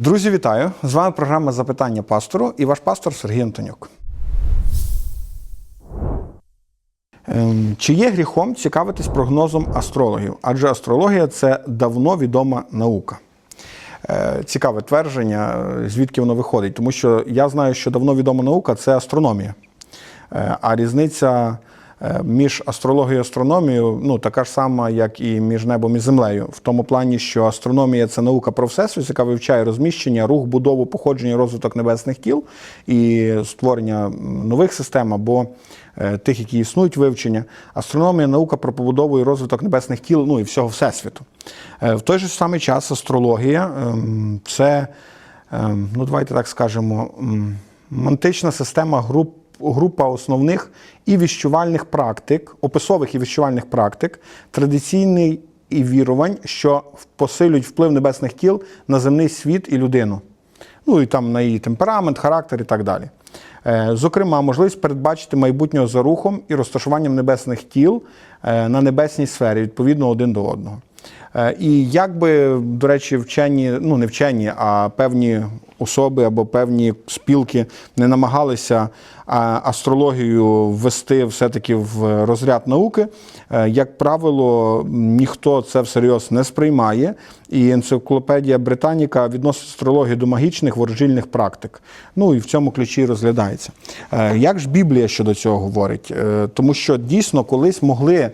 Друзі, вітаю! З вами програма Запитання пастору і ваш пастор Сергій Антонюк. Ем, Чи є гріхом цікавитись прогнозом астрологів? Адже астрологія це давно відома наука. Е, Цікаве твердження, звідки воно виходить, тому що я знаю, що давно відома наука це астрономія. Е, А різниця між астрологією і астрономією ну, така ж сама, як і між небом і землею, в тому плані, що астрономія це наука про всесвіт, яка вивчає розміщення, рух, будову, походження, розвиток небесних тіл і створення нових систем або е, тих, які існують вивчення. Астрономія наука про побудову і розвиток небесних тіл, ну і всього всесвіту. Е, В той же самий час астрологія ем, це, ем, ну давайте так скажемо, мантична система груп група основних і віщувальних практик, описових і віщувальних практик, традиційний і вірувань, що посилюють вплив небесних тіл на земний світ і людину. Ну і там на її темперамент, характер і так далі. Е, Зокрема, можливість передбачити майбутнього за рухом і розташуванням небесних тіл е, на небесній сфері, відповідно один до одного. Е, І як би, до речі, вчені, ну не вчені, а певні особи або певні спілки не намагалися астрологію ввести все-таки в розряд науки, е, як правило, ніхто це всерйоз не сприймає. І енциклопедія Британіка відносить астрологію до магічних ворожільних практик. Ну і в цьому ключі розглядається. Е, Як ж Біблія щодо цього говорить? Е, Тому що дійсно колись могли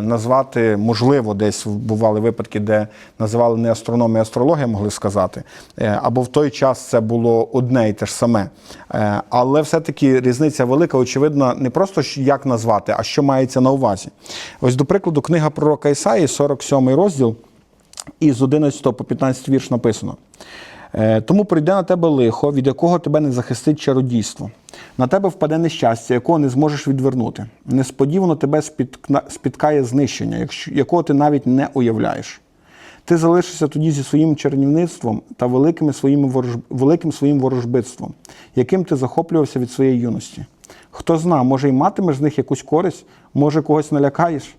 назвати, можливо, десь бували випадки, де називали не астрономія, а астрологія, могли сказати. Або в той час це було одне і те ж саме. Але все-таки різниця велика, очевидно, не просто як назвати, а що мається на увазі. Ось, до прикладу, книга пророка Ісаї, 47 розділ, і з 11 по 15 вірш написано. «Е, Тому прийде на тебе лихо, від якого тебе не захистить чародійство. На тебе впаде нещастя, якого не зможеш відвернути. Несподівано тебе спіткає знищення, якого ти навіть не уявляєш. Ти залишишся тоді зі своїм чернівництвом та великими своїми ворож... великим своїм ворожбитством, яким ти захоплювався від своєї юності. Хто зна, може, й матимеш з них якусь користь, може, когось налякаєш.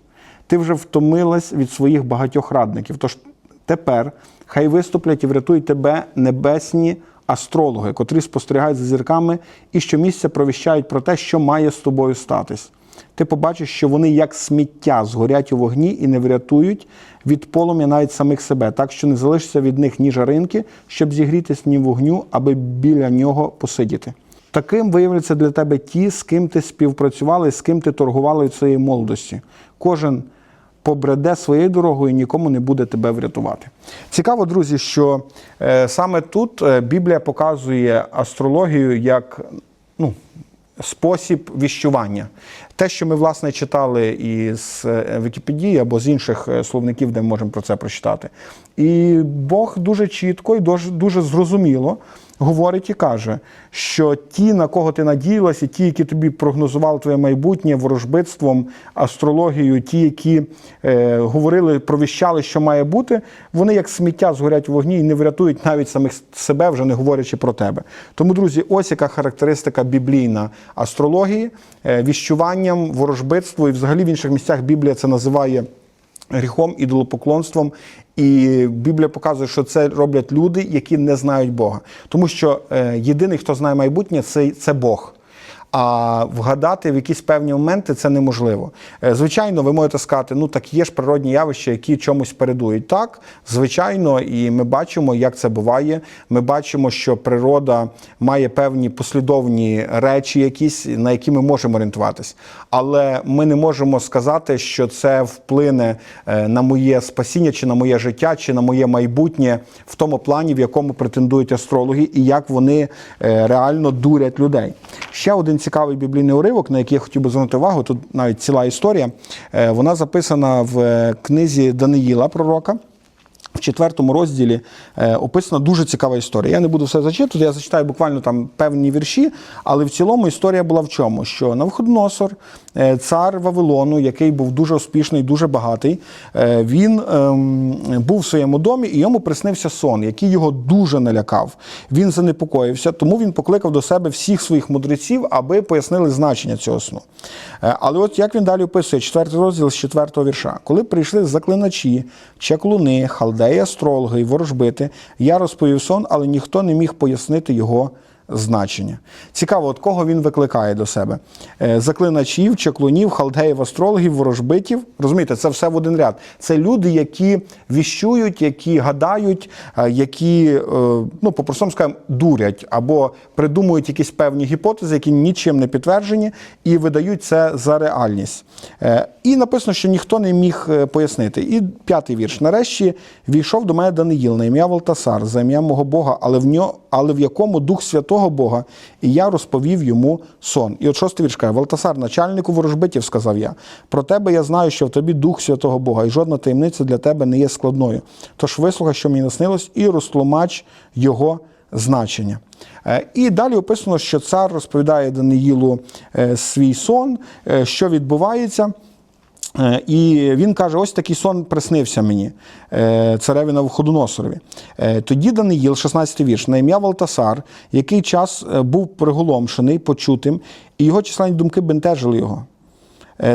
Ти вже втомилась від своїх багатьох радників. Тож тепер хай виступлять і врятують тебе небесні астрологи, котрі спостерігають за зірками і щомісяця провіщають про те, що має з тобою статись. Ти побачиш, що вони як сміття згорять у вогні і не врятують від полум'я навіть самих себе, так що не залишиться від них ні жаринки, щоб зігрітись, ні вогню, аби біля нього посидіти. Таким виявляться для тебе ті, з ким ти співпрацювала з ким ти торгувала від своєї молодості. Кожен побреде своєю дорогою і нікому не буде тебе врятувати. Цікаво, друзі, що е, саме тут е, Біблія показує астрологію як ну, спосіб віщування. Те, що ми власне читали із е, Вікіпедії або з інших е, словників, де ми можемо про це прочитати. І Бог дуже чітко і дуже, дуже зрозуміло говорить і каже, що ті, на кого ти надіялася, ті, які тобі прогнозували твоє майбутнє ворожбитством, астрологією, ті, які е, говорили, провіщали, що має бути, вони як сміття згорять у вогні і не врятують навіть самих себе, вже не говорячи про тебе. Тому, друзі, ось яка характеристика біблійна астрології, е, віщуванням, ворожбитству, і взагалі в інших місцях Біблія це називає гріхом, ідолопоклонством. І Біблія показує, що це роблять люди, які не знають Бога. Тому що е, єдиний, хто знає майбутнє, це, це Бог. А вгадати в якісь певні моменти це неможливо. Е, Звичайно, ви можете сказати, ну так є ж природні явища, які чомусь передують. Так, звичайно, і ми бачимо, як це буває. Ми бачимо, що природа має певні послідовні речі, якісь на які ми можемо орієнтуватись. Але ми не можемо сказати, що це вплине е, на моє спасіння, чи на моє життя, чи на моє майбутнє в тому плані, в якому претендують астрологи, і як вони е, реально дурять людей. Ще один цікавий біблійний уривок, на який я хотів би звернути увагу. Тут навіть ціла історія. Е, Вона записана в е, книзі Даниїла пророка. В четвертому розділі е, описана дуже цікава історія. Я не буду все зачитувати, я зачитаю буквально там певні вірші, але в цілому історія була в чому? Що Навходоносор, е, цар Вавилону, який був дуже успішний, дуже багатий, е, він ем, був в своєму домі і йому приснився сон, який його дуже налякав. Він занепокоївся, тому він покликав до себе всіх своїх мудреців, аби пояснили значення цього сну. Але от як він далі описує, четвертий розділ з четвертого вірша. Коли прийшли заклиначі, чаклуни, халдеї халдеї, астрологи і ворожбити. Я розповів сон, але ніхто не міг пояснити його значення. Цікаво, от кого він викликає до себе: Е, заклиначів, чаклунів, халдеїв, астрологів, ворожбитів. Розумієте, це все в один ряд. Це люди, які віщують, які гадають, е, які, е, ну, по-простому скажемо, дурять або придумують якісь певні гіпотези, які нічим не підтверджені, і видають це за реальність. І написано, що ніхто не міг пояснити. І п'ятий вірш. Нарешті війшов до мене Даниїл на ім'я Валтасар, за ім'ям мого Бога, але в нього, але в якому Дух Святого Бога, і я розповів йому сон. І от шостий вірш каже, Валтасар, начальнику ворожбитів, сказав я. Про тебе я знаю, що в тобі Дух Святого Бога, і жодна таємниця для тебе не є складною. Тож вислухай, що мені наснилось, і розтлумач його значення. Е, І далі описано, що цар розповідає Даниїлу е, свій сон, е, що відбувається. Е, І він каже: ось такий сон приснився мені, е, цареві Навуходоносорові. Е, Тоді Даниїл, 16 вірш, на ім'я Валтасар, який час був приголомшений, почутим, і його численні думки бентежили його.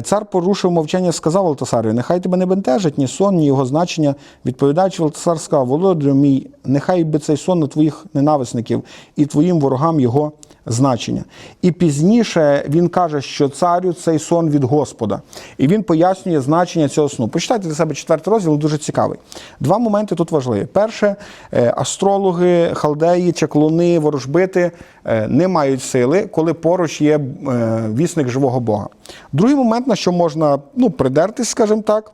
Цар порушив мовчання, сказав Валтасарю, нехай тебе не бентежить ні сон, ні його значення. Відповідаючи, Валтасар сказав, володарю мій, нехай би цей сон на твоїх ненависників і твоїм ворогам його значення. І пізніше він каже, що царю цей сон від Господа. І він пояснює значення цього сну. Почитайте для себе четвертий розділ, дуже цікавий. Два моменти тут важливі. Перше, е, астрологи, халдеї, чаклуни, ворожбити е, не мають сили, коли поруч є е, вісник живого Бога. Другий момент, на що можна ну, придертись, скажімо так,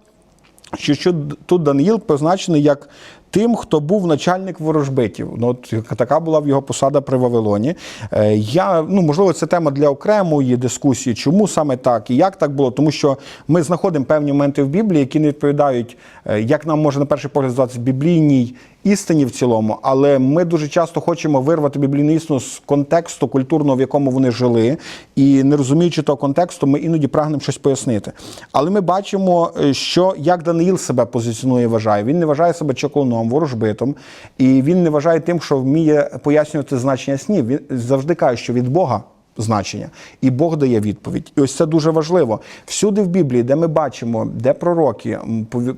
що, тут Даниїл позначений як тим, хто був начальник ворожбитів. Ну, от така була в його посада при Вавилоні. Е, Я, ну, можливо, це тема для окремої дискусії, чому саме так і як так було, тому що ми знаходимо певні моменти в Біблії, які не відповідають, е, як нам може на перший погляд здатися біблійній істині в цілому, але ми дуже часто хочемо вирвати біблійну істину з контексту культурного, в якому вони жили, і не розуміючи того контексту, ми іноді прагнемо щось пояснити. Але ми бачимо, е, що як Даниїл себе позиціонує, вважає. Він не вважає себе чаклуном, ворожбитом, і він не вважає тим, що вміє пояснювати значення снів. Він завжди каже, що від Бога значення, і Бог дає відповідь. І ось це дуже важливо. Всюди в Біблії, де ми бачимо, де пророки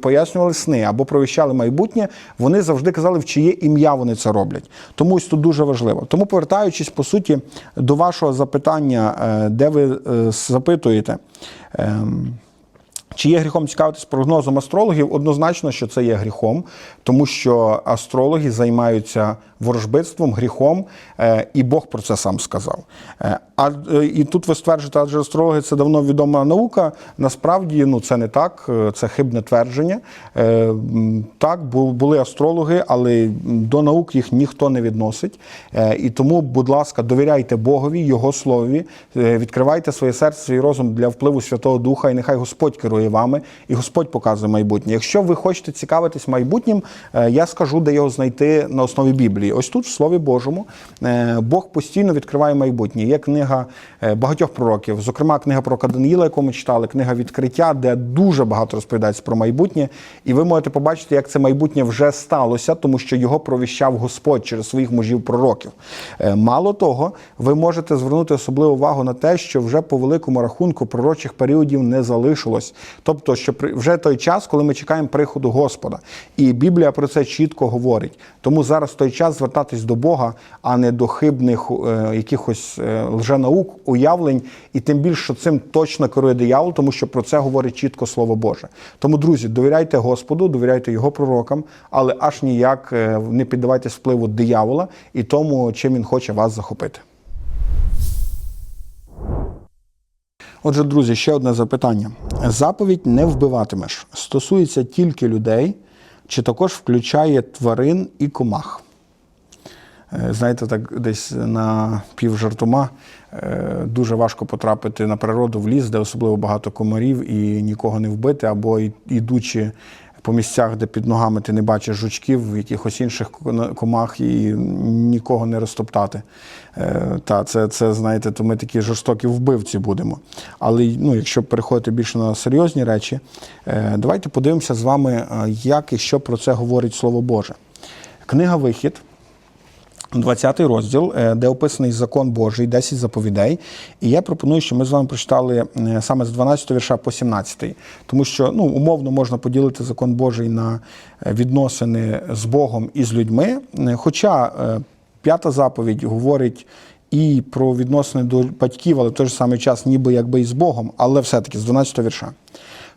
пояснювали сни або провіщали майбутнє, вони завжди казали, в чиє ім'я вони це роблять. Тому ось тут дуже важливо. Тому, повертаючись по суті до вашого запитання, е, де ви е, запитуєте. Чи є гріхом цікавитись прогнозом астрологів? Однозначно, що це є гріхом, тому що астрологи займаються ворожбитством, гріхом, е, і Бог про це сам сказав. Е, А е, і тут ви стверджуєте, адже астрологи це давно відома наука. Насправді ну це не так, це хибне твердження. Так, були астрологи, але до наук їх ніхто не відносить. І тому, будь ласка, довіряйте Богові, Його слові, відкривайте своє серце, свій розум для впливу Святого Духа, і нехай Господь керує вами, і Господь показує майбутнє. Якщо ви хочете цікавитись майбутнім, е, я скажу, де його знайти на основі Біблії. Ось тут, в Слові Божому, е, Бог постійно відкриває майбутнє. Є книга е, багатьох пророків, зокрема, книга про Даниїла, яку ми читали, книга відкриття, де дуже багато розповідається про майбутнє. І ви можете побачити, як це майбутнє вже сталося, тому що його провіщав Господь через своїх мужів пророків. Мало того, ви можете звернути особливу увагу на те, що вже по великому рахунку пророчих періодів не залишилось. Тобто, що вже той час, коли ми чекаємо приходу Господа. І Біблія про це чітко говорить. Тому зараз той час звертатись до Бога, а не до хибних е, якихось е, лженаук, уявлень, і тим більше, що цим точно керує диявол, тому що про це говорить чітко Слово Боже. Тому, друзі, довіряйте Господу, довіряйте його пророкам, але аж ніяк е, не піддавайтесь впливу диявола і тому, чим він хоче вас захопити. Отже, друзі, ще одне запитання. Заповідь не вбиватимеш стосується тільки людей, чи також включає тварин і комах? Е, Знаєте, так десь на півжартома е, дуже важко потрапити на природу в ліс, де особливо багато комарів і нікого не вбити, або й- ідучи по місцях, де під ногами ти не бачиш жучків, якихось інших комах і нікого не розтоптати. Е, Та, це, це, знаєте, то ми такі жорстокі вбивці будемо. Але ну, якщо переходити більше на серйозні речі, е, давайте подивимося з вами, е, як і що про це говорить Слово Боже. Книга Вихід. 20 розділ, е, де описаний закон Божий, 10 заповідей. І я пропоную, щоб ми з вами прочитали е, саме з 12 вірша по 17. Тому що ну, умовно можна поділити закон Божий на е, відносини з Богом і з людьми. Хоча п'ята заповідь говорить і про відносини до батьків, але в той же самий час, ніби якби і з Богом, але все-таки з 12 вірша.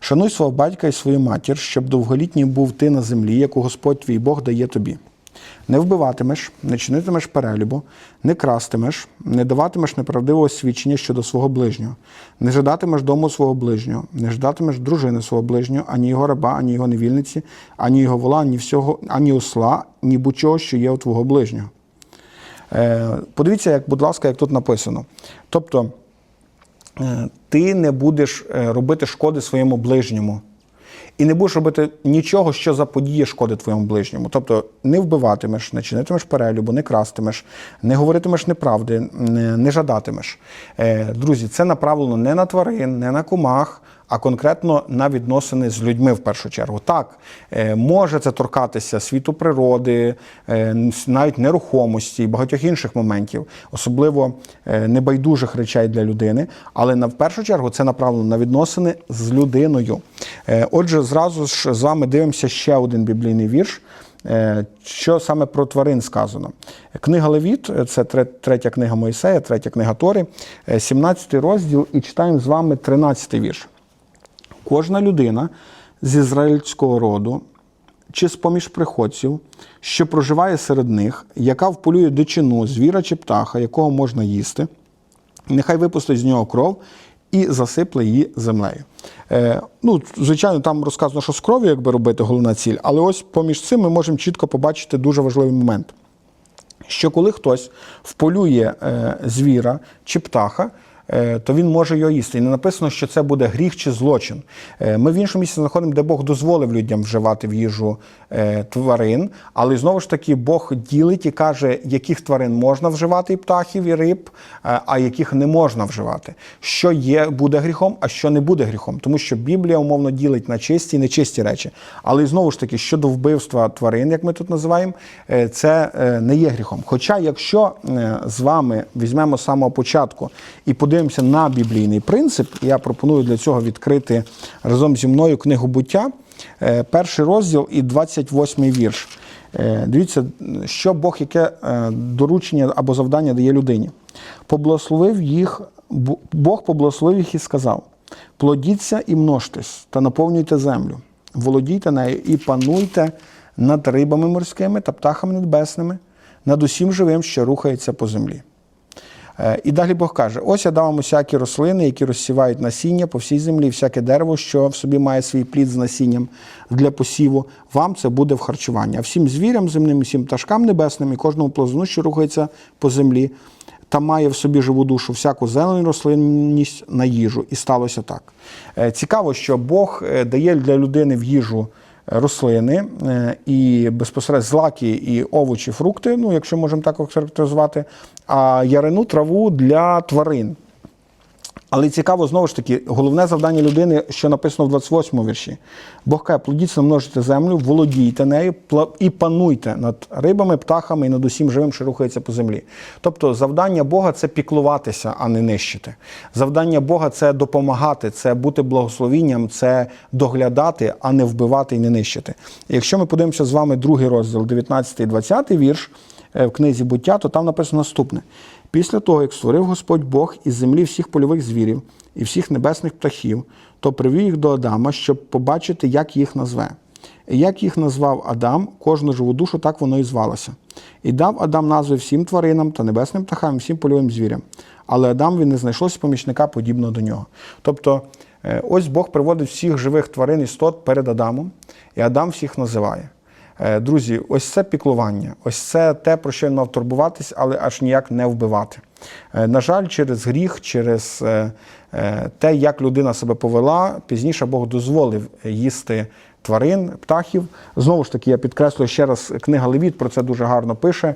Шануй свого батька і свою матір, щоб довголітній був ти на землі, яку Господь твій Бог дає тобі. Не вбиватимеш, не чинитимеш перелюбу, не крастимеш, не даватимеш неправдивого свідчення щодо свого ближнього, не жадатимеш дому свого ближнього, не ждатимеш дружини свого ближнього, ані його раба, ані його невільниці, ані його вола, ані всього, ані осла, ні будь-чого, що є у твого ближнього. Е, Подивіться, як, будь ласка, як тут написано. Тобто, е, ти не будеш е, робити шкоди своєму ближньому. І не будеш робити нічого, що заподіє шкоди твоєму ближньому. Тобто не вбиватимеш, не чинитимеш перелюбу, не крастимеш, не говоритимеш неправди, не, жадатимеш. Е, друзі, це направлено не на тварин, не на комах, а конкретно на відносини з людьми в першу чергу. Так, е, може це торкатися світу природи, е, навіть нерухомості і багатьох інших моментів, особливо е, небайдужих речей для людини, але на в першу чергу це направлено на відносини з людиною. Отже, зразу ж з вами дивимося ще один біблійний вірш. Що саме про тварин сказано? Книга Левіт, це тре- третя книга Моїсея, третя книга Тори, е, 17 розділ, і читаємо з вами 13 вірш. Кожна людина з ізраїльського роду чи з-поміж приходців, що проживає серед них, яка вполює дичину, звіра чи птаха, якого можна їсти, нехай випустить з нього кров і засипле її землею. Е, ну, звичайно, там розказано, що з кров'ю якби робити головна ціль, але ось поміж цим ми можемо чітко побачити дуже важливий момент що коли хтось вполює е, звіра чи птаха, то він може його їсти. І не написано, що це буде гріх чи злочин. Е, Ми в іншому місці знаходимо, де Бог дозволив людям вживати в їжу е, тварин, але знову ж таки Бог ділить і каже, яких тварин можна вживати і птахів, і риб, е, а яких не можна вживати. Що є, буде гріхом, а що не буде гріхом. Тому що Біблія умовно ділить на чисті і нечисті речі. Але знову ж таки, щодо вбивства тварин, як ми тут називаємо, е, це е, не є гріхом. Хоча, якщо е, з вами візьмемо з самого початку і подивимося на біблійний принцип, я пропоную для цього відкрити разом зі мною книгу буття, е, перший розділ і 28 вірш. Е, Дивіться, що Бог, яке е, доручення або завдання дає людині. Поблагословив їх, Бог поблагословив їх і сказав: плодіться і множтесь, та наповнюйте землю, володійте нею і пануйте над рибами морськими та птахами небесними, над усім живим, що рухається по землі. Е, І далі Бог каже: ось я дав вам усякі рослини, які розсівають насіння по всій землі, всяке дерево, що в собі має свій плід з насінням для посіву. Вам це буде в харчування. А всім звірям земним, всім пташкам небесним, і кожному плазуну, що рухається по землі, та має в собі живу душу всяку зелену рослинність на їжу. І сталося так. Е, Цікаво, що Бог е, дає для людини в їжу рослини е, і безпосередньо злаки і овочі, фрукти, ну якщо можемо так охарактеризувати, а ярину траву для тварин. Але цікаво, знову ж таки, головне завдання людини, що написано в 28 вірші. Бог каже, плодіться, множите землю, володійте нею і пануйте над рибами, птахами і над усім живим, що рухається по землі. Тобто завдання Бога це піклуватися, а не нищити. Завдання Бога це допомагати, це бути благословінням, це доглядати, а не вбивати і не нищити. Якщо ми подивимося з вами другий розділ, 19 і 20 вірш в книзі буття, то там написано наступне. Після того, як створив Господь Бог із землі всіх польових звірів і всіх небесних птахів, то привів їх до Адама, щоб побачити, як їх назве. Як їх назвав Адам, кожну живу душу, так воно і звалося. І дав Адам назви всім тваринам та небесним птахам, і всім польовим звірям. Але Адам він не знайшлося помічника подібного до нього. Тобто, е, ось Бог приводить всіх живих тварин істот перед Адамом, і Адам всіх називає. Е, Друзі, ось це піклування, ось це те, про що він мав турбуватись, але аж ніяк не вбивати. Е, На жаль, через гріх, через е, те, як людина себе повела, пізніше Бог дозволив їсти тварин, птахів. Знову ж таки, я підкреслюю ще раз, книга Левіт про це дуже гарно пише,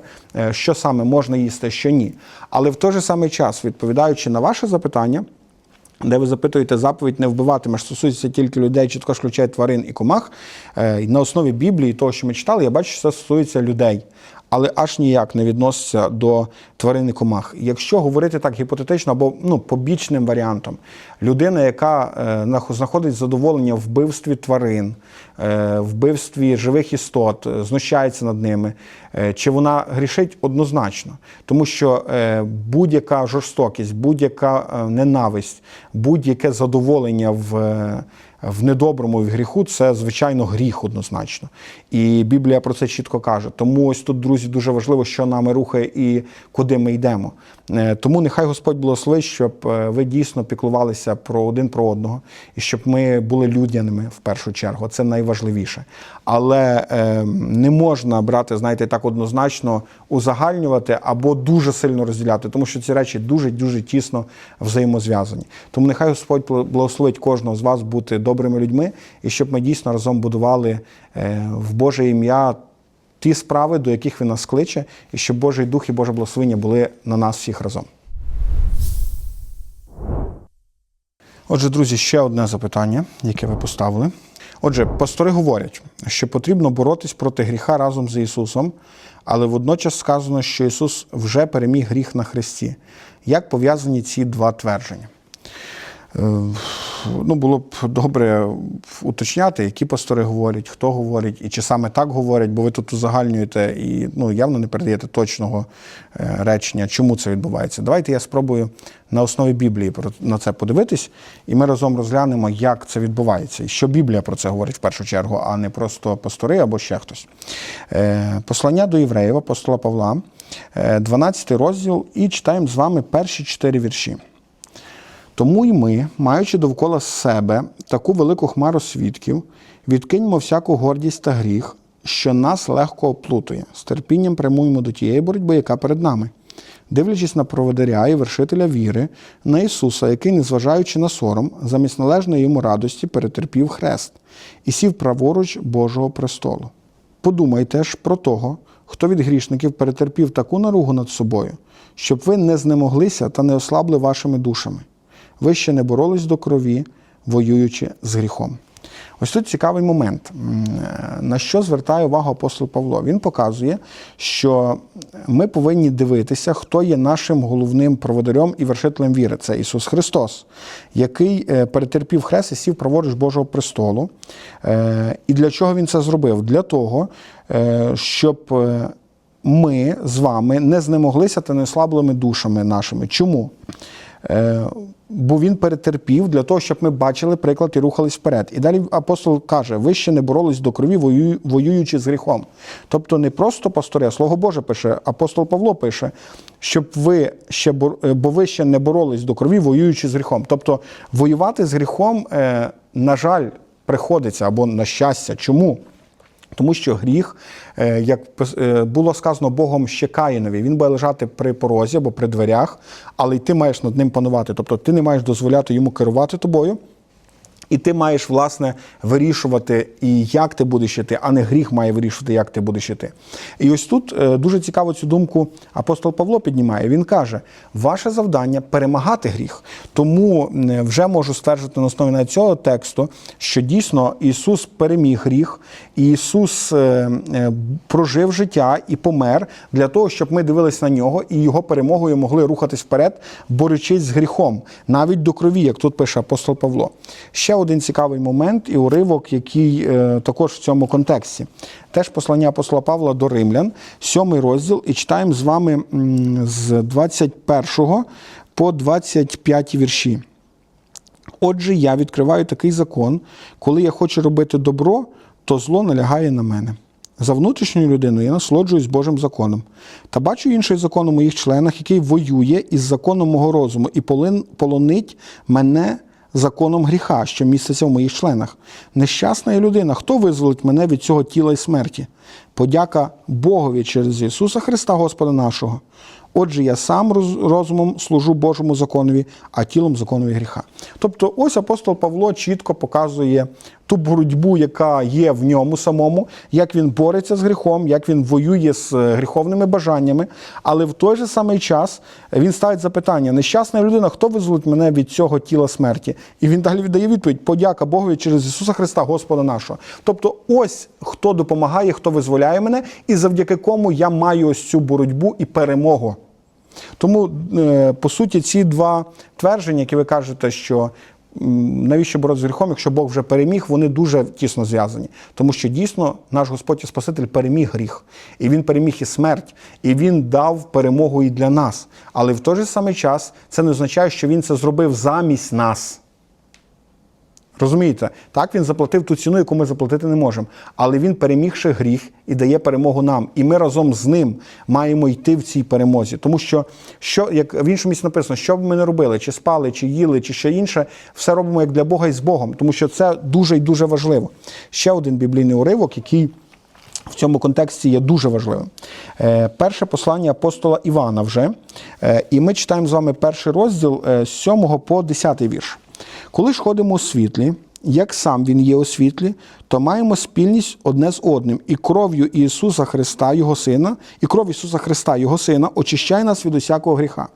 що саме можна їсти, що ні. Але в той же самий час, відповідаючи на ваше запитання, де ви запитуєте заповідь не вбиватимеш, стосується тільки людей, чи також включає тварин і комах. Е, На основі Біблії, того, що ми читали, я бачу, що це стосується людей. Але аж ніяк не відноситься до тварин і комах. Якщо говорити так гіпотетично або ну, побічним варіантом, людина, яка е, знаходить задоволення в вбивстві тварин, е, вбивстві живих істот, е, знущається над ними, е, чи вона грішить однозначно, тому що е, будь-яка жорстокість, будь-яка е, ненависть, будь-яке задоволення в. е, в недоброму в гріху це звичайно гріх однозначно. І Біблія про це чітко каже. Тому ось тут, друзі, дуже важливо, що нами рухає і куди ми йдемо. Е, Тому нехай Господь благословить, щоб е, ви дійсно піклувалися про один про одного, і щоб ми були людяними в першу чергу. Це найважливіше. Але е, не можна брати, знаєте, так однозначно узагальнювати або дуже сильно розділяти, тому що ці речі дуже дуже тісно взаємозв'язані. Тому нехай Господь благословить кожного з вас бути добрими людьми, і щоб ми дійсно разом будували е, в Боже ім'я ті справи, до яких він нас кличе, і щоб Божий дух і Боже благословення були на нас всіх разом. Отже, друзі, ще одне запитання, яке ви поставили. Отже, пастори говорять, що потрібно боротись проти гріха разом з Ісусом, але водночас сказано, що Ісус вже переміг гріх на Христі. Як пов'язані ці два твердження? Е, Ну, було б добре уточняти, які пастори говорять, хто говорить, і чи саме так говорять, бо ви тут узагальнюєте і ну, явно не передаєте точного е, речення, чому це відбувається. Давайте я спробую на основі Біблії на це подивитись, і ми разом розглянемо, як це відбувається, і що Біблія про це говорить в першу чергу, а не просто пастори або ще хтось. Е, Послання до євреїв, апостола Павла, е, 12 розділ, і читаємо з вами перші чотири вірші. Тому й ми, маючи довкола себе таку велику хмару свідків, відкиньмо всяку гордість та гріх, що нас легко оплутує, з терпінням прямуємо до тієї боротьби, яка перед нами, дивлячись на проводаря і вершителя віри, на Ісуса, який, незважаючи на сором, замість належної йому радості перетерпів хрест і сів праворуч Божого престолу. Подумайте ж про того, хто від грішників перетерпів таку наругу над собою, щоб ви не знемоглися та не ослабли вашими душами. Ви ще не боролись до крові, воюючи з гріхом. Ось тут цікавий момент, е, на що звертає увагу апостол Павло. Він показує, що ми повинні дивитися, хто є нашим головним проводарем і вершителем віри. Це Ісус Христос, який е, перетерпів хрест і сів праворуч Божого престолу. Е, І для чого він це зробив? Для того, щоб ми з вами не знемоглися та не ослаблими душами нашими. Чому? Е, Бо він перетерпів для того, щоб ми бачили приклад і рухались вперед. І далі апостол каже: ви ще не боролись до крові, воюючи з гріхом. Тобто не просто пастори, а Слово Боже пише, апостол Павло пише, щоб ви ще е, бо ви ще не боролись до крові, воюючи з гріхом. Тобто воювати з гріхом, е, на жаль, приходиться або на щастя. Чому? Тому що гріх, е, як е, було сказано Богом ще Каїнові, він буде лежати при порозі або при дверях, але й ти маєш над ним панувати. Тобто ти не маєш дозволяти йому керувати тобою. І ти маєш, власне, вирішувати, і як ти будеш йти, а не гріх має вирішувати, як ти будеш йти. І ось тут е, дуже цікаво цю думку апостол Павло піднімає. Він каже: ваше завдання перемагати гріх. Тому е, вже можу стверджувати на основі навіть цього тексту, що дійсно Ісус переміг гріх, і Ісус е, прожив життя і помер для того, щоб ми дивились на нього і його перемогою могли рухатись вперед, борючись з гріхом, навіть до крові, як тут пише апостол Павло. Ще один цікавий момент і уривок, який е, також в цьому контексті. Теж послання апостола Павла до Римлян, сьомий розділ, і читаємо з вами з 21 по 25 вірші. Отже, я відкриваю такий закон, коли я хочу робити добро, то зло налягає на мене. За внутрішньою людиною я насолоджуюсь Божим законом. Та бачу інший закон у моїх членах, який воює із законом мого розуму і полонить мене законом гріха, що міститься в моїх членах. Нещасна я людина, хто визволить мене від цього тіла і смерті? Подяка Богові через Ісуса Христа, Господа нашого. Отже, я сам розумом служу Божому законові, а тілом законові гріха. Тобто, ось апостол Павло чітко показує ту боротьбу, яка є в ньому самому, як він бореться з гріхом, як він воює з е, гріховними бажаннями. Але в той же самий час він ставить запитання: нещасна людина, хто визволить мене від цього тіла смерті? І він далі віддає відповідь: подяка Богові через Ісуса Христа, Господа нашого. Тобто, ось хто допомагає, хто визволяє мене, і завдяки кому я маю ось цю боротьбу і перемогу. Тому, е, по суті, ці два твердження, які ви кажете, що навіщо боротися з гріхом, якщо Бог вже переміг, вони дуже тісно зв'язані. Тому що дійсно наш Господь і Спаситель переміг гріх, і Він переміг і смерть, і Він дав перемогу і для нас. Але в той же самий час це не означає, що Він це зробив замість нас. Розумієте, так він заплатив ту ціну, яку ми заплатити не можемо. Але він перемігши гріх і дає перемогу нам. І ми разом з ним маємо йти в цій перемозі. Тому що, що як в іншому місці написано, що б ми не робили, чи спали, чи їли, чи що інше, все робимо як для Бога і з Богом, тому що це дуже і дуже важливо. Ще один біблійний уривок, який. В цьому контексті є дуже важливим. Е, Перше послання апостола Івана вже. Е, І ми читаємо з вами перший розділ е, з 7 по 10 вірш. Коли ж ходимо у світлі, як сам Він є у світлі, то маємо спільність одне з одним, і кров'ю Ісуса Христа, Його Сина, і кров Ісуса Христа, Його Сина, очищає нас від усякого гріха.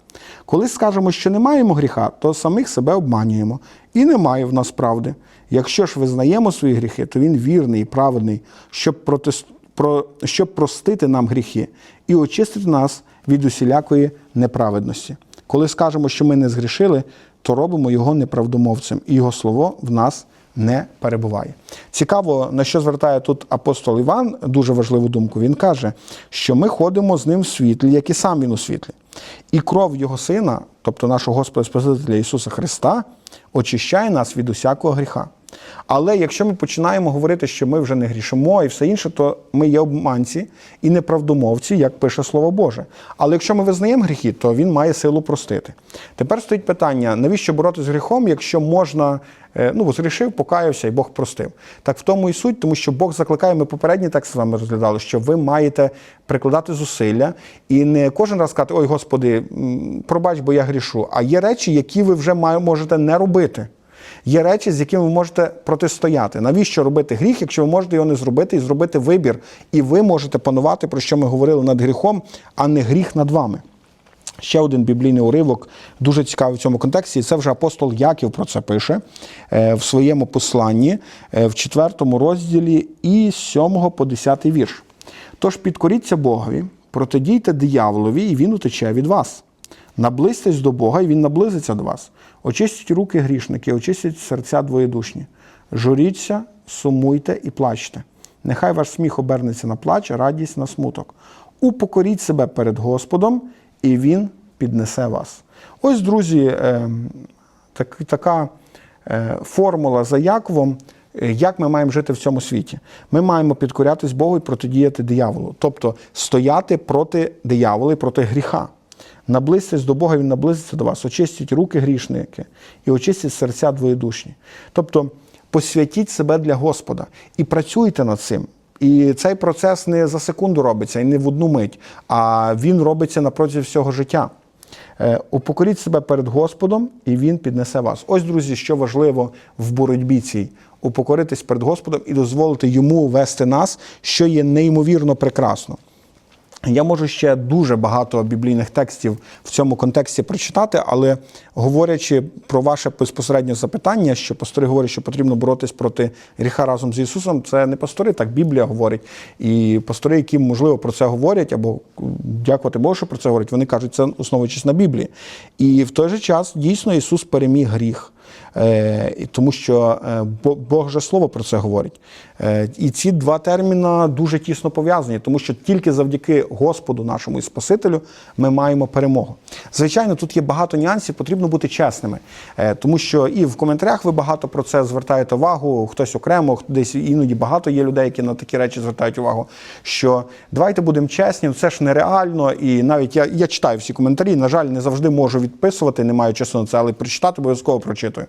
Коли скажемо, що не маємо гріха, то самих себе обманюємо, і немає в нас правди. Якщо ж визнаємо свої гріхи, то Він вірний і праведний, щоб, протис... про... щоб простити нам гріхи і очистити нас від усілякої неправедності. Коли скажемо, що ми не згрішили, то робимо його неправдомовцем, і його слово в нас не перебуває. Цікаво, на що звертає тут апостол Іван дуже важливу думку. Він каже, що ми ходимо з ним в світлі, як і сам він у світлі. І кров Його Сина, тобто нашого Господа Спасителя Ісуса Христа, очищає нас від усякого гріха. Але якщо ми починаємо говорити, що ми вже не грішимо і все інше, то ми є обманці і неправдомовці, як пише Слово Боже. Але якщо ми визнаємо гріхи, то він має силу простити. Тепер стоїть питання: навіщо боротися з гріхом, якщо можна, е, ну згрішив, покаявся і Бог простив. Так в тому і суть, тому що Бог закликає, ми попередні текст з вами розглядали, що ви маєте прикладати зусилля і не кожен раз сказати, ой, Господи, пробач, бо я грішу. А є речі, які ви вже можете не робити. Є речі, з якими ви можете протистояти. Навіщо робити гріх, якщо ви можете його не зробити і зробити вибір, і ви можете панувати, про що ми говорили над гріхом, а не гріх над вами. Ще один біблійний уривок, дуже цікавий в цьому контексті. і Це вже апостол Яків про це пише е, в своєму посланні е, в 4 розділі і 7 по 10 вірш. Тож підкоріться Богові, протидійте дияволові, і він утече від вас. Наблизьтесь до Бога, і Він наблизиться до вас. Очистіть руки грішники, очистіть серця двоєдушні. Журіться, сумуйте і плачте. Нехай ваш сміх обернеться на плач, радість на смуток. Упокоріть себе перед Господом, і Він піднесе вас. Ось, друзі, ем, так, така е, формула за Яковом, е, як ми маємо жити в цьому світі. Ми маємо підкорятись Богу і протидіяти дияволу, тобто стояти проти диявола і проти гріха. Наблизьтесь до Бога, Він наблизиться до вас. Очистіть руки грішники і очистіть серця двоєдушні. Тобто посвятіть себе для Господа і працюйте над цим. І цей процес не за секунду робиться і не в одну мить, а він робиться на протязі всього життя. Е, Упокоріть себе перед Господом, і Він піднесе вас. Ось, друзі, що важливо в боротьбі цій упокоритись перед Господом і дозволити йому вести нас, що є неймовірно прекрасно. Я можу ще дуже багато біблійних текстів в цьому контексті прочитати, але говорячи про ваше безпосереднє запитання, що пастори говорять, що потрібно боротись проти гріха разом з Ісусом, це не пастори, так Біблія говорить. І пастори, які можливо про це говорять, або дякувати Богу, що про це говорять, вони кажуть, це основуючись на Біблії. І в той же час дійсно Ісус переміг гріх. Е, тому що е, Бо- Боже Слово про це говорить. Е, І ці два терміни дуже тісно пов'язані, тому що тільки завдяки Господу нашому і Спасителю ми маємо перемогу. Звичайно, тут є багато нюансів, потрібно бути чесними, тому що і в коментарях ви багато про це звертаєте увагу, хтось окремо, десь іноді багато є людей, які на такі речі звертають увагу. Що давайте будемо чесні, це ж нереально. І навіть я, я читаю всі коментарі. На жаль, не завжди можу відписувати, не маю часу на це, але прочитати обов'язково прочитую.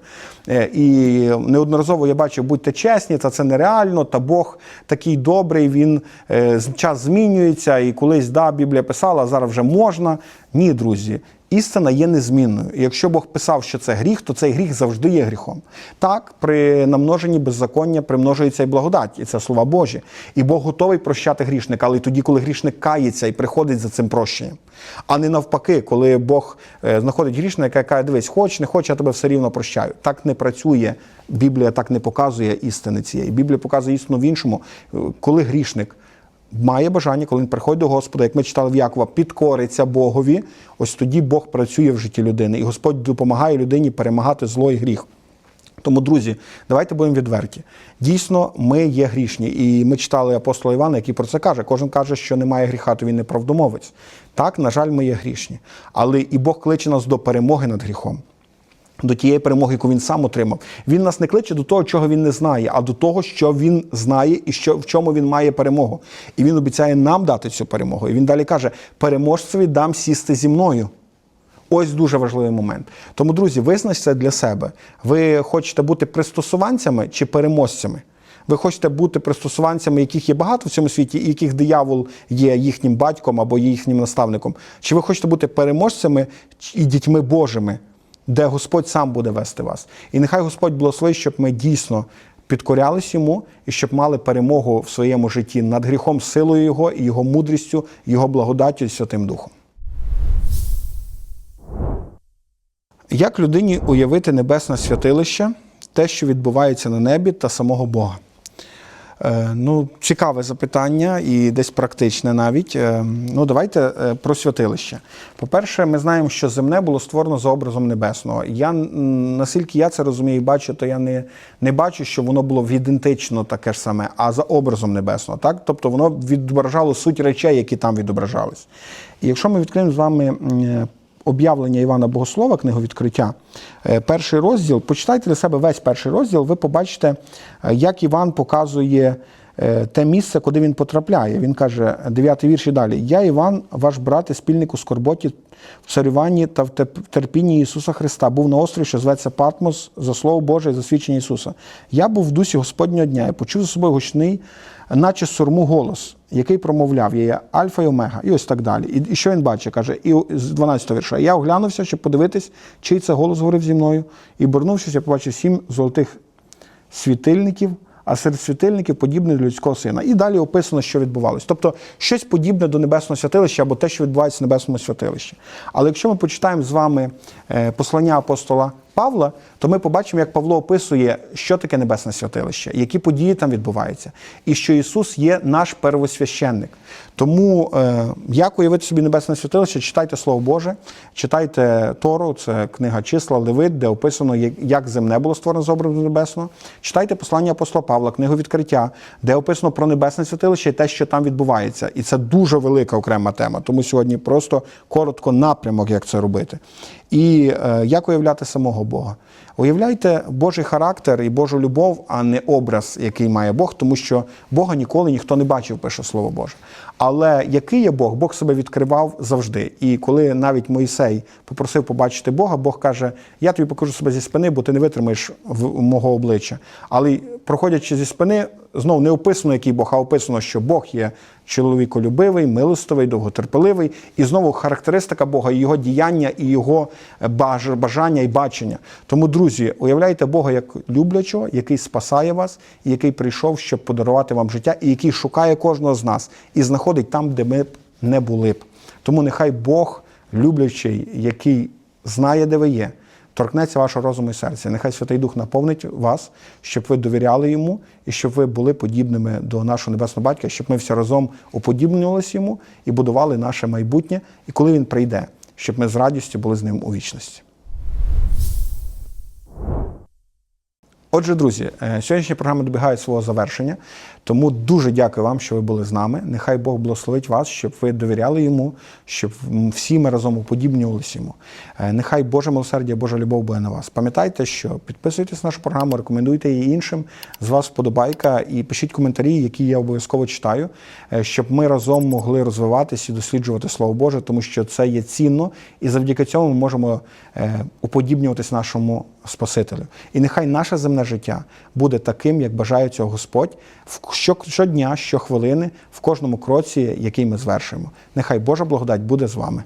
Е, І неодноразово я бачив, будьте чесні, та це нереально, та Бог такий добрий, він е, час змінюється, і колись да, Біблія писала, зараз вже можна. Ні, друзі, істина є незмінною. І якщо Бог писав, що це гріх, то цей гріх завжди є гріхом. Так, при намноженні беззаконня примножується і благодать, і це слова Божі. І Бог готовий прощати грішника, але тоді, коли грішник кається і приходить за цим прощенням. А не навпаки, коли Бог е, знаходить грішника, яка дивись, хоч, не хоч, я тебе все рівно прощаю. Так не працює. Біблія так не показує істини цієї. Біблія показує істину в іншому, Е, коли грішник має бажання, коли він приходить до Господа, як ми читали в Якова, підкориться Богові. Ось тоді Бог працює в житті людини, і Господь допомагає людині перемагати зло і гріх. Тому, друзі, давайте будемо відверті. Дійсно, ми є грішні. І ми читали апостола Івана, який про це каже. Кожен каже, що немає гріха, то він не правдомовець. Так, на жаль, ми є грішні. Але і Бог кличе нас до перемоги над гріхом. До тієї перемоги, яку він сам отримав. Він нас не кличе до того, чого він не знає, а до того, що він знає і що, в чому він має перемогу. І він обіцяє нам дати цю перемогу. І він далі каже: переможцеві дам сісти зі мною. Ось дуже важливий момент. Тому, друзі, визначте для себе. Ви хочете бути пристосуванцями чи переможцями? Ви хочете бути пристосуванцями, яких є багато в цьому світі, і яких диявол є їхнім батьком або їхнім наставником? Чи ви хочете бути переможцями і дітьми Божими, де Господь сам буде вести вас? І нехай Господь благословить, щоб ми дійсно підкорялись йому і щоб мали перемогу в своєму житті над гріхом, силою Його, і Його мудрістю, Його благодаттю і Святим Духом. Як людині уявити небесне святилище, те, що відбувається на небі та самого Бога? Е, ну, цікаве запитання і десь практичне навіть. Е, ну, давайте е, про святилище. По-перше, ми знаємо, що земне було створено за образом небесного. Я наскільки я це розумію і бачу, то я не, не бачу, що воно було ідентично таке ж саме, а за образом небесного. Так? Тобто воно відображало суть речей, які там відображались. І якщо ми відкриємо з вами об'явлення Івана Богослова, книгу відкриття, е, перший розділ, почитайте для себе весь перший розділ, ви побачите, е, як Іван показує те місце, куди він потрапляє. Він каже, дев'ятий вірш і далі: Я, Іван, ваш брат і спільник у скорботі, в царюванні та в терпінні Ісуса Христа, був на острові, що зветься Патмос, за Слово Боже і за свідчення Ісуса. Я був в дусі Господнього дня і почув за собою гучний, наче сурму голос, який промовляв, є Альфа і Омега, і ось так далі. І, і що він бачить? Каже, і з 12 вірша. Я оглянувся, щоб подивитись, чий це голос говорив зі мною, і обернувшись, я побачив сім золотих світильників, а серед світильників подібне до людського сина. І далі описано, що відбувалось. Тобто щось подібне до небесного святилища або те, що відбувається в небесному святилищі. Але якщо ми почитаємо з вами е, послання апостола Павла, то ми побачимо, як Павло описує, що таке небесне святилище, які події там відбуваються, і що Ісус є наш первосвященник. Тому е, як уявити собі небесне святилище, читайте Слово Боже, читайте Тору, це книга числа, Левит, де описано, як- земне було створено з образу небесного. Читайте послання апостола Павла, книгу відкриття, де описано про небесне святилище і те, що там відбувається. І це дуже велика окрема тема. Тому сьогодні просто коротко напрямок, як це робити. І е, як уявляти самого Бога? Уявляйте Божий характер і Божу любов, а не образ, який має Бог, тому що Бога ніколи ніхто не бачив, пише Слово Боже. Але який є Бог? Бог себе відкривав завжди. І коли навіть Моїсей попросив побачити Бога, Бог каже: Я тобі покажу себе зі спини, бо ти не витримаєш мого обличчя. Але проходячи зі спини, знов не описано, який Бог, а описано, що Бог є чоловіколюбивий, милостивий, довготерпеливий. І знову характеристика Бога, його діяння, і його бажання і бачення. Тому, друзі, уявляйте Бога як люблячого, який спасає вас, і який прийшов, щоб подарувати вам життя, і який шукає кожного з нас і знаходить там, де ми б не були б. Тому нехай Бог, люблячий, який знає, де ви є, торкнеться вашого розуму і серця. Нехай Святий Дух наповнить вас, щоб ви довіряли йому і щоб ви були подібними до нашого небесного батька, щоб ми всі разом уподібнювалися йому і будували наше майбутнє. І коли він прийде, щоб ми з радістю були з ним у вічності. Отже, друзі, е, сьогоднішня програма добігає свого завершення, тому дуже дякую вам, що ви були з нами. Нехай Бог благословить вас, щоб ви довіряли йому, щоб всі ми разом уподібнювалися йому. Е, Нехай Боже милосердя, Божа любов буде на вас. Пам'ятайте, що підписуйтесь на нашу програму, рекомендуйте її іншим. З вас вподобайка і пишіть коментарі, які я обов'язково читаю, е, щоб ми разом могли розвиватися і досліджувати Слово Боже, тому що це є цінно, і завдяки цьому ми можемо уподібнюватись нашому Спасителю. І нехай наше духовне життя буде таким, як бажає цього Господь, щодня, щохвилини, в кожному кроці, який ми звершуємо. Нехай Божа благодать буде з вами.